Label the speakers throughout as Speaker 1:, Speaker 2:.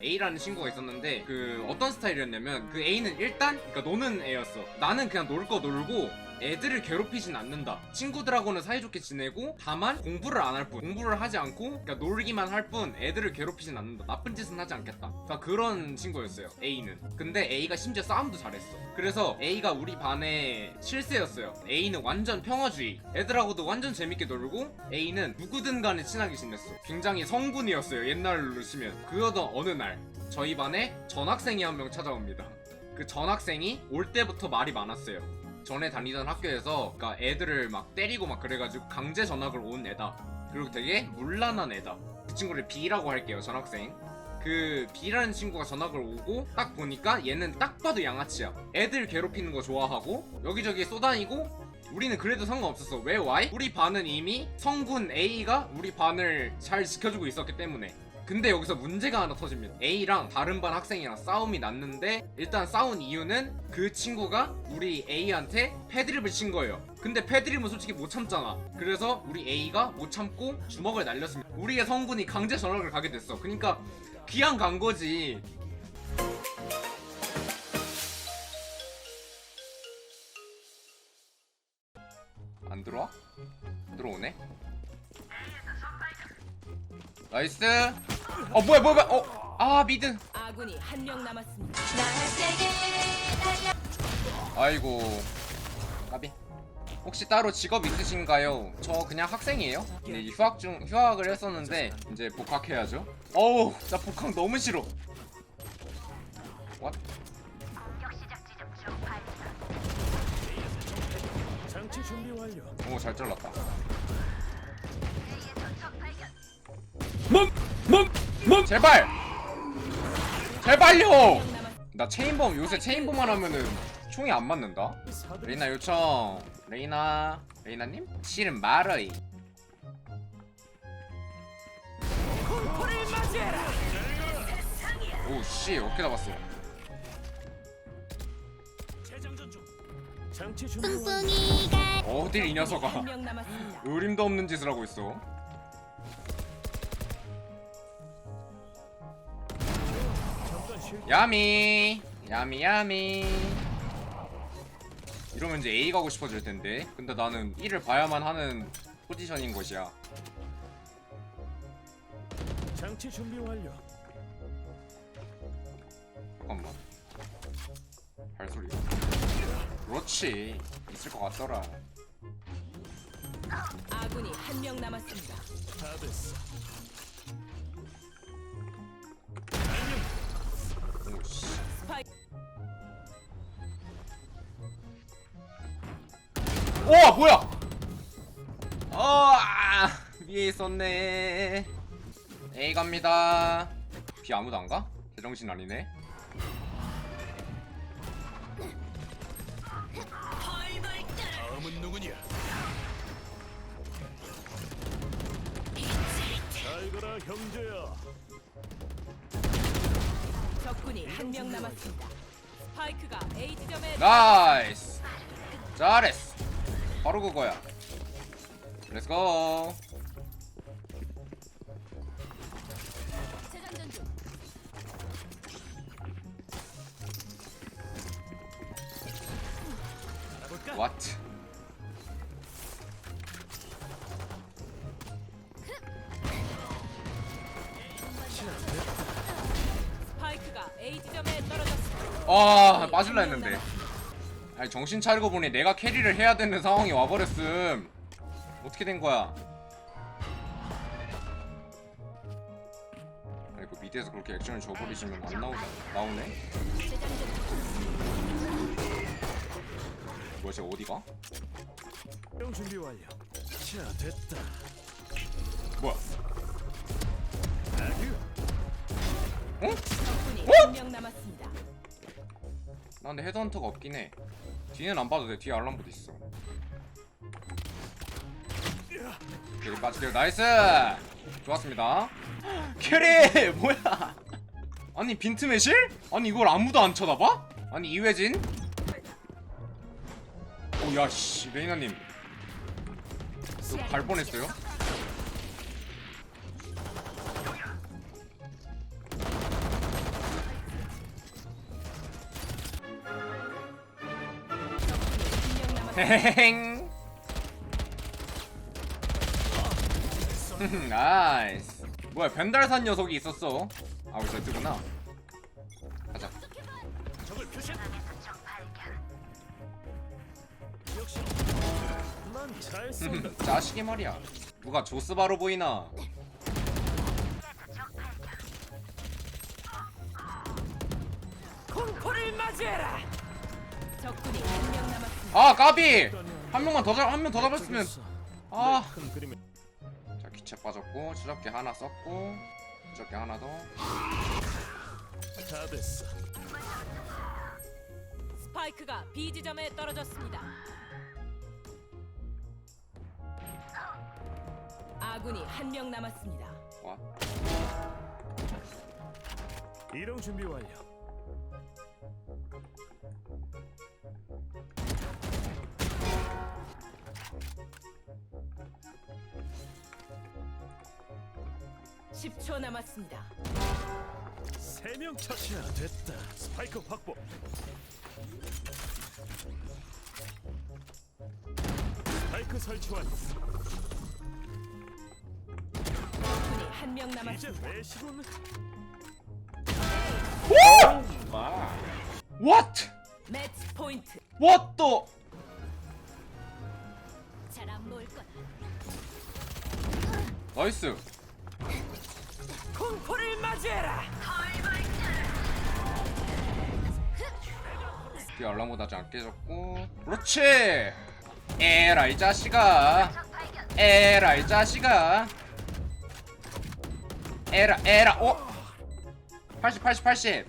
Speaker 1: A라는 친구가 있었는데 그 어떤 스타일이었냐면 그 A는 일단 그러니까 노는 애였어. 나는 그냥 놀 거 놀고 애들을 괴롭히진 않는다. 친구들하고는 사이좋게 지내고 다만 공부를 안 할 뿐. 공부를 하지 않고 그러니까 놀기만 할 뿐 애들을 괴롭히진 않는다. 나쁜 짓은 하지 않겠다. 그러니까 그런 친구였어요. A는. 근데 A가 심지어 싸움도 잘했어. 그래서 A가 우리 반의 실세였어요. A는 완전 평화주의. 애들하고도 완전 재밌게 놀고 A는 누구든 간에 친하게 지냈어. 굉장히 성군이었어요. 옛날로 치면. 그러던 어느 날 저희 반에 전학생이 한 명 찾아옵니다. 그 전학생이 올 때부터 말이 많았어요. 전에 다니던 학교에서 그러니까 애들을 막 때리고 막 그래가지고 강제 전학을 온 애다. 그리고 되게 문란한 애다. 그 친구를 B라고 할게요. 전학생. 그 B라는 친구가 전학을 오고 딱 보니까 얘는 딱 봐도 양아치야. 애들 괴롭히는 거 좋아하고 여기저기 쏘다니고 우리는 그래도 상관없었어. 왜 why? 우리 반은 이미 성군 A가 우리 반을 잘 지켜주고 있었기 때문에. 근데 여기서 문제가 하나 터집니다. A랑 다른 반 학생이랑 싸움이 났는데 일단 싸운 이유는 그 친구가 우리 A한테 패드립을 친 거예요. 근데 패드립은 솔직히 못 참잖아. 그래서 우리 A가 못 참고 주먹을 날렸습니다. 우리의 성군이 강제 전학을 가게 됐어. 그러니까 귀양 간 거지. 안 들어와? 들어오네. 나이스. 어 뭐야 뭐야 뭐야. 어. 아 미드.
Speaker 2: 아군이 한 명 남았습니다.
Speaker 1: 아이고. 까비. 혹시 따로 직업 있으신가요? 저 그냥 학생이에요. 근데 이제 휴학 중 휴학을 했었는데 이제 복학해야죠. 어우, 나 복학 너무 싫어. 왓?
Speaker 3: 장치 준비 완료.
Speaker 1: 오, 잘 잘랐다.
Speaker 3: 멈! 멈! 멈!
Speaker 1: 제발! 제발요! 나 체인범 요새 체인범만 하면은 총이 안 맞는다. 레이나 요청. 레이나. 레이나님? 실은 말어이. 오, 씨, 어떻게 잡았어?
Speaker 4: 뿡뿡이가
Speaker 1: 어딜 이 녀석아. 의림도 없는 짓을 하고 있어. 야미, 야미, 야미. 이러면 이제 A 가고 싶어질 텐데. 근데 나는 1을 봐야만 하는 포지션인 것이야.
Speaker 3: 장치 준비 완료.
Speaker 1: 잠깐만. 발소리. 그렇지. 있을 것 같더라.
Speaker 2: 아군이 한 명 남았습니다.
Speaker 1: 오, 뭐야? 어, 아, 위에 있었네. A 갑니다. B 아무도 안 가? 제정신 아니네.
Speaker 3: 다음은 누구냐? 잘 가라 형제야.
Speaker 2: 적군이 한 명 남았습니다. 스파이크가 A 지점에
Speaker 1: 나이스. 잘했어. 바로 그거야. 렛츠고.
Speaker 2: 재장전 중.
Speaker 3: 가볼까?
Speaker 1: What?
Speaker 2: 스파이크가 A 지점에 떨어졌습니다.
Speaker 1: 아, 빠질라 했는데. 아니, 정신 차리고 보니 내가 캐리를 해야 되는 상황이 와버렸음. 어떻게 된 거야? 아니, 그 밑에서 그렇게 액션을 줘버리시면 안 나오잖아. 나오네? 뭐야, 쟤 어디가?
Speaker 3: 형 준비 완료. 자 됐다.
Speaker 1: 뭐야?
Speaker 3: 아유.
Speaker 1: 어? 어? 나 근데 헤드헌터가 없긴 해. 뒤는 안 봐도 돼. 뒤에 알람보드 있어. 오케이, 빠질게요. 나이스! 좋았습니다. 캐리! 뭐야? 아니, 빈트 매실? 아니, 이걸 아무도 안 쳐다봐? 아니, 이회진? 오, 야, 씨, 레이나님. 갈 뻔했어요? 헤헤행 나이스. 뭐야 벤달산 녀석이 있었어. 아 우리 저트구나. 가자. 자식이 말이야. 누가 조스바로 보이나?
Speaker 2: 공포를 맞이해라. 적군이 한 명 남았습니다.
Speaker 1: 아 까비 한 명만 더한 명더 잡았으면 아.
Speaker 3: 큰 그림을
Speaker 1: 자 기체 빠졌고 추적기 하나 썼고 추적기 하나 더
Speaker 3: 다 됐어.
Speaker 2: 스파이크가 B 지점에 떨어졌습니다. 아군이 한 명 남았습니다.
Speaker 1: 와
Speaker 3: 이동 준비 완료.
Speaker 2: 십초 남았습니다.
Speaker 3: 세명 처치. 자, 됐다. 스파이크 확보. 스파이크 설치 완료.
Speaker 2: 적군이 한 명
Speaker 3: 이제
Speaker 2: 남았습니다.
Speaker 3: 내시군.
Speaker 1: What?
Speaker 2: 매치 포인트.
Speaker 1: What the?
Speaker 2: 잘안 모을 거다.
Speaker 1: 나이스
Speaker 2: 공포를 맞이해라.
Speaker 1: 뒤 알람보다 안 깨졌고. 그렇지. 에라 이 자식아. 에라 이 자식아. 에라 에라 어? 80 80 80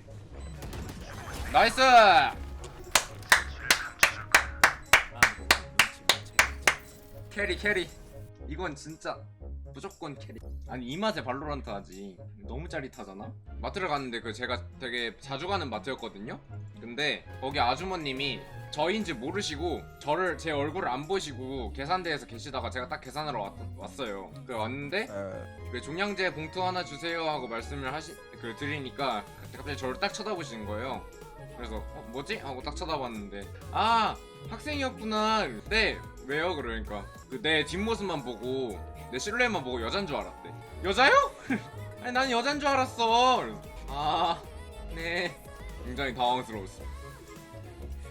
Speaker 1: 나이스! 캐리 캐리. 이건 진짜 무조건 캐리. 아니 이 맛에 발로란트 하지. 너무 짜릿하잖아? 마트를 갔는데 그 제가 되게 자주 가는 마트였거든요? 근데 거기 아주머님이 저인지 모르시고 저를 제 얼굴을 안 보시고 계산대에서 계시다가 제가 딱 계산하러 왔, 왔어요. 그 왔는데 그 종량제 봉투 하나 주세요 하고 말씀을 하시 그 드리니까 갑자기 저를 딱 쳐다보시는 거예요. 그래서 어, 뭐지? 하고 딱 쳐다봤는데 아 학생이었구나. 네 왜요? 그러니까 그 내 뒷모습만 보고 내 실루엣만 보고 여잔 줄 알았대. 여자요? 아니 난 여잔 줄 알았어. 아 네. 굉장히 당황스러웠어